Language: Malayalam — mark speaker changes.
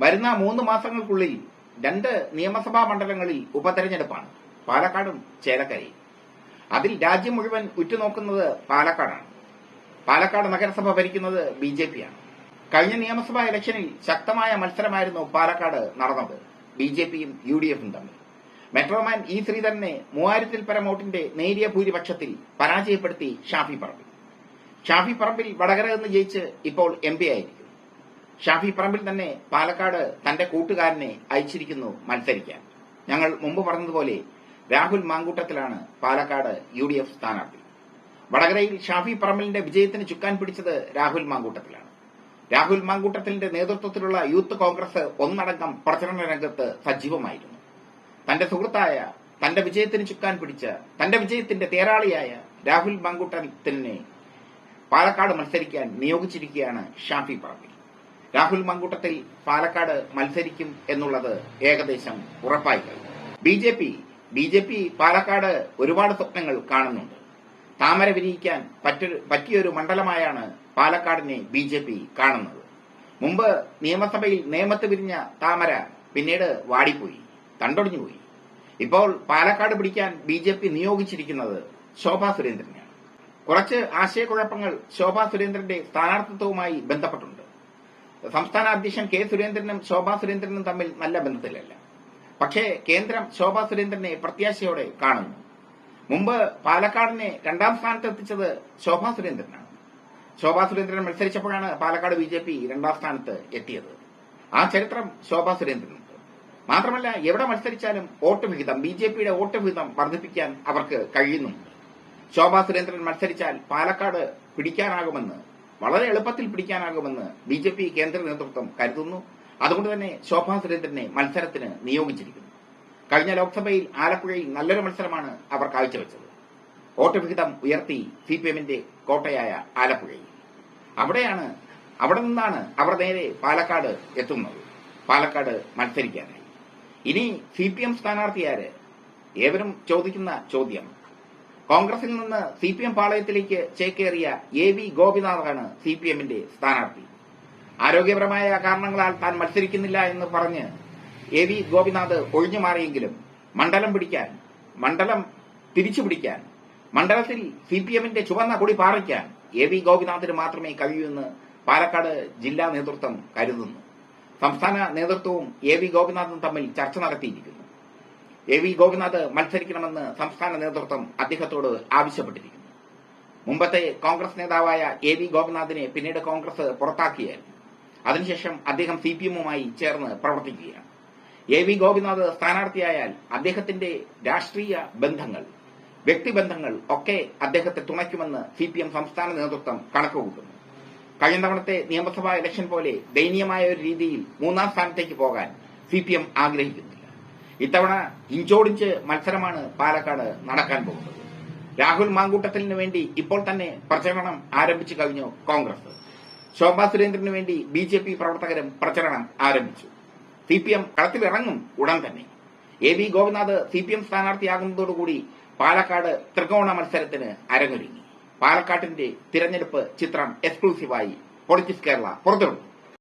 Speaker 1: വരുന്ന മൂന്ന് മാസങ്ങൾക്കുള്ളിൽ രണ്ട് നിയമസഭാ മണ്ഡലങ്ങളിൽ ഉപതെരഞ്ഞെടുപ്പാണ്. പാലക്കാടും ചേലക്കരയും. അതിൽ രാജ്യം മുഴുവൻ ഉറ്റുനോക്കുന്നത് പാലക്കാടാണ്. പാലക്കാട് നഗരസഭ ഭരിക്കുന്നത് ബി ജെ കഴിഞ്ഞ നിയമസഭാ ഇലക്ഷനിൽ ശക്തമായ മത്സരമായിരുന്നു പാലക്കാട് നടന്നത്. ബി ജെ പിയും യു ഡി എഫും തമ്മിൽ. മെട്രോമാൻ ഇ ശ്രീധരനെ മൂവായിരത്തിൽ പരം വോട്ടിന്റെ നേരിയ ഭൂരിപക്ഷത്തിൽ പരാജയപ്പെടുത്തി ഷാഫി പറമ്പിൽ. ഷാഫി പറമ്പിൽ വടകര നിന്ന് ജയിച്ച് ഇപ്പോൾ എം പി ആയിരിക്കും. ഷാഫി പറമ്പിൽ തന്നെ പാലക്കാട് തന്റെ കൂട്ടുകാരനെ അയച്ചിരിക്കുന്നു മത്സരിക്കാൻ. ഞങ്ങൾ മുമ്പ് പറഞ്ഞതുപോലെ രാഹുൽ മാങ്കൂട്ടത്തിലാണ് പാലക്കാട് യു ഡി എഫ് സ്ഥാനാർത്ഥി. വടകരയിൽ ഷാഫി പറമ്പലിന്റെ വിജയത്തിന് ചുക്കാൻ പിടിച്ചത് രാഹുൽ മാങ്കൂട്ടത്തിലാണ്. രാഹുൽ മാങ്കൂട്ടത്തിന്റെ നേതൃത്വത്തിലുള്ള യൂത്ത് കോൺഗ്രസ് ഒന്നടങ്കം പ്രചരണ രംഗത്ത് സജീവമായിരുന്നു. തന്റെ സുഹൃത്തായ തന്റെ വിജയത്തിന് ചുക്കാൻ പിടിച്ച തന്റെ വിജയത്തിന്റെ തേരാളിയായ രാഹുൽ മാങ്കൂട്ടത്തിനെ പാലക്കാട് മത്സരിക്കാൻ നിയോഗിച്ചിരിക്കുകയാണ് ഷാഫി പറമ്പിൽ. രാഹുൽ മങ്കൂട്ടത്തിൽ പാലക്കാട് മത്സരിക്കും എന്നുള്ളത് ഏകദേശം ഉറപ്പായി B J P B J P Palakkad ഒരുപാട് സ്വപ്നങ്ങൾ കാണുന്നുണ്ട്. താമര വിരിയിക്കാൻ പറ്റിയൊരു മണ്ഡലമായാണ് പാലക്കാടിനെ ബി ജെ പി കാണുന്നത്. മുമ്പ് നിയമസഭയിൽ നേമത്ത് പിരിഞ്ഞ താമര പിന്നീട് വാടിപ്പോയി തണ്ടൊടിഞ്ഞുപോയി ഇപ്പോൾ പാലക്കാട് പിടിക്കാൻ ബി ജെ പി നിയോഗിച്ചിരിക്കുന്നത് ശോഭാ സുരേന്ദ്രനെയാണ്. കുറച്ച് ആശയക്കുഴപ്പങ്ങൾ ശോഭാ സുരേന്ദ്രന്റെ സ്ഥാനാർത്ഥിത്വവുമായി ബന്ധപ്പെട്ടുണ്ട്. സംസ്ഥാന അധ്യക്ഷൻ കെ സുരേന്ദ്രനും ശോഭാ സുരേന്ദ്രനും തമ്മിൽ നല്ല ബന്ധത്തിലല്ല. പക്ഷേ കേന്ദ്രം ശോഭാ സുരേന്ദ്രനെ പ്രത്യാശയോടെ കാണുന്നു. മുമ്പ് പാലക്കാടിനെ രണ്ടാം സ്ഥാനത്ത് എത്തിച്ചത് ശോഭാ സുരേന്ദ്രനാണ്. ശോഭാ സുരേന്ദ്രൻ മത്സരിച്ചപ്പോഴാണ് പാലക്കാട് ബി ജെ പി രണ്ടാം സ്ഥാനത്ത് എത്തിയത്. ആ ചരിത്രം ശോഭാ സുരേന്ദ്രനുണ്ട്. മാത്രമല്ല എവിടെ മത്സരിച്ചാലും വോട്ട് വിഹിതം ബി ജെ പിയുടെ വോട്ട് വിഹിതം വർദ്ധിപ്പിക്കാൻ അവർക്ക് കഴിയുന്നുണ്ട്. ശോഭാ സുരേന്ദ്രൻ മത്സരിച്ചാൽ പാലക്കാട് പിടിക്കാനാകുമെന്ന് വളരെ എളുപ്പത്തിൽ പിടിക്കാനാകുമെന്ന് ബി ജെ പി കേന്ദ്ര നേതൃത്വം കരുതുന്നു. അതുകൊണ്ട് തന്നെ ശോഭാ സുരേന്ദ്രനെ മത്സരത്തിന് നിയോഗിച്ചിരിക്കുന്നു. കഴിഞ്ഞ ലോക്സഭയിൽ ആലപ്പുഴയിൽ നല്ലൊരു മത്സരമാണ് അവർ കാഴ്ചവെച്ചത്. വോട്ട് വിഹിതം ഉയർത്തി സി പി എമ്മിന്റെ കോട്ടയായ ആലപ്പുഴയിൽ. അവിടെയാണ് അവിടെ നിന്നാണ് അവർ നേരെ പാലക്കാട് എത്തുന്നത്. പാലക്കാട് മത്സരിക്കാനായി. ഇനി സി പി എം സ്ഥാനാർത്ഥിയാര്? ഏവരും ചോദിക്കുന്ന ചോദ്യം കോൺഗ്രസിൽ നിന്ന് സി പി എം പാളയത്തിലേക്ക് ചേക്കേറിയ എ വി ഗോപിനാഥാണ് സി പി എമ്മിന്റെ സ്ഥാനാർത്ഥി. ആരോഗ്യപരമായ കാരണങ്ങളാൽ താൻ മത്സരിക്കുന്നില്ല എന്ന് പറഞ്ഞ് എ വി ഗോപിനാഥ് ഒഴിഞ്ഞു മാറിയെങ്കിലും മണ്ഡലം പിടിക്കാൻ മണ്ഡലം തിരിച്ചുപിടിക്കാൻ മണ്ഡലത്തിൽ സി പി എമ്മിന്റെ ചുവന്ന കൊടി പാറിക്കാൻ എ വി ഗോപിനാഥിന് മാത്രമേ കഴിയൂ എന്ന് പാലക്കാട് ജില്ലാ നേതൃത്വം കരുതുന്നു. സംസ്ഥാന നേതൃത്വവും എ വി ഗോപിനാഥും തമ്മിൽ ചർച്ച നടത്തിയിരിക്കുന്നു. എ വി ഗോപിനാഥ് മത്സരിക്കണമെന്ന് സംസ്ഥാന നേതൃത്വം അദ്ദേഹത്തോട് ആവശ്യപ്പെട്ടിരിക്കുന്നു. മുമ്പത്തെ കോൺഗ്രസ് നേതാവായ എ വി ഗോപിനാഥിനെ പിന്നീട് കോൺഗ്രസ് പുറത്താക്കിയായിരുന്നു. അതിനുശേഷം അദ്ദേഹം സി പി എമ്മുമായി ചേർന്ന് പ്രവർത്തിക്കുകയാണ്. എ വി ഗോപിനാഥ് സ്ഥാനാർത്ഥിയായാൽ അദ്ദേഹത്തിന്റെ രാഷ്ട്രീയ ബന്ധങ്ങൾ വ്യക്തിബന്ധങ്ങൾ ഒക്കെ അദ്ദേഹത്തെ തുണയ്ക്കുമെന്ന് സി പി എം സംസ്ഥാന നേതൃത്വം കണക്കുകൂട്ടുന്നു. കഴിഞ്ഞ തവണത്തെ നിയമസഭാ ഇലക്ഷൻ പോലെ ദയനീയമായ ഒരു രീതിയിൽ മൂന്നാം സ്ഥാനത്തേക്ക് പോകാൻ സി പി എം ആഗ്രഹിക്കുന്നില്ല ഇത്തവണ ഇഞ്ചോടിഞ്ച് മത്സരമാണ് പാലക്കാട് നടക്കാൻ പോകുന്നത്. രാഹുൽ മാങ്കൂട്ടത്തിന് വേണ്ടി ഇപ്പോൾ തന്നെ പ്രചരണം ആരംഭിച്ചു കഴിഞ്ഞു കോൺഗ്രസ്. ശോഭാ സുരേന്ദ്രന് വേണ്ടി ബി ജെ പി പ്രവർത്തകരും പ്രചരണം ആരംഭിച്ചു. സി പി എം കളത്തിലിറങ്ങും ഉടൻ തന്നെ. A V Gopinath C P M സ്ഥാനാർത്ഥിയാകുന്നതോടുകൂടി Palakkad ത്രികോണ മത്സരത്തിന് അരങ്ങൊരുങ്ങി. പാലക്കാട്ടിന്റെ തിരഞ്ഞെടുപ്പ് ചിത്രം എക്സ്ക്ലൂസീവായി പൊളിറ്റിക്സ് കേരള പുറത്തുവിടുന്നു